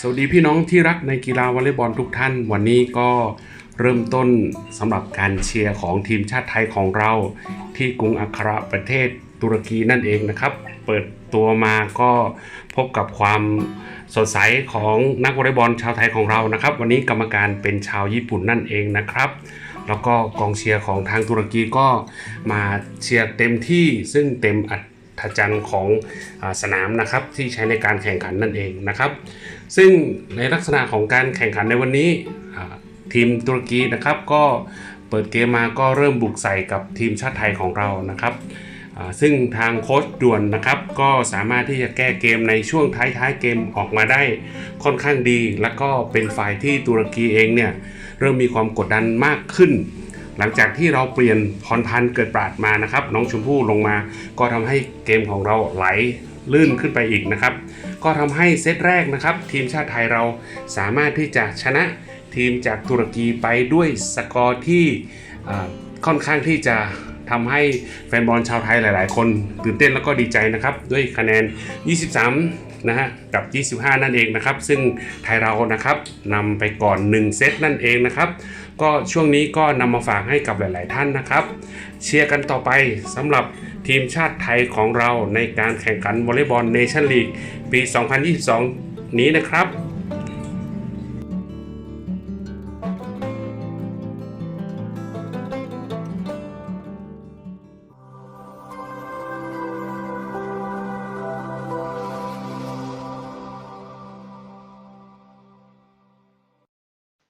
สวัสดีพี่น้องที่รักในกีฬาวอลเลย์บอลทุกท่าน วันนี้ก็เริ่มต้นสำหรับการเชียร์ของทีมชาติไทยของเรา ที่กรุงอัคราประเทศตุรกีนั่นเองนะครับ เปิดตัวมาก็พบกับความสดใสของนักวอลเลย์บอลชาวไทยของเรานะครับ วันนี้กรรมการเป็นชาวญี่ปุ่นนั่นเองนะครับ แล้วก็กองเชียร์ของทางตุรกีก็มาเชียร์เต็มที่ซึ่งเต็มอัด ธจันทร์ของอสนามนะครับที่ใช้ในการแข่งขันนั่นเองนะครับ ซึ่งในลักษณะของการแข่งขันในวันนี้ทีมตุรกีนะครับก็เปิดเกมมาก็เริ่มบุกใส่กับทีมชาติไทยของเรานะครับซึ่งทางโค้ชด่วนนะครับก็สามารถที่จะแก้เกมในช่วงท้ายๆเกมออกมาได้ค่อนข้างดี แล้วก็เป็นฝ่ายที่ตุรกีเองเนี่ยเริ่มมีความกดดันมากขึ้น หลังจากที่เราเปลี่ยนพรพันธ์เกิดปราดมานะครับ น้องชมพู่ลงมา ก็ทำให้เกมของเราไหลลื่นขึ้นไปอีกนะครับ ก็ทำให้เซตแรกนะครับ ทีมชาติไทยเราสามารถที่จะชนะทีมจากตุรกีไปด้วยสกอร์ที่ค่อนข้างที่จะ ทำให้แฟนบอลชาวไทยหลาย ๆ คนตื่นเต้นแล้วก็ดีใจนะครับ ด้วยคะแนน 23 นะฮะ กับ 25 นั่นเองนะครับ ซึ่งไทยเรานะครับนำไปก่อน 1 เซตนั่นเองนะครับ ก็ช่วงนี้ก็นำมาฝากให้กับหลาย ๆ ท่านนะครับ เชียร์กันต่อไปสำหรับทีมชาติไทยของเราในการแข่งขันวอลเลย์บอลเนชั่นลีกปี 2022 นี้นะครับ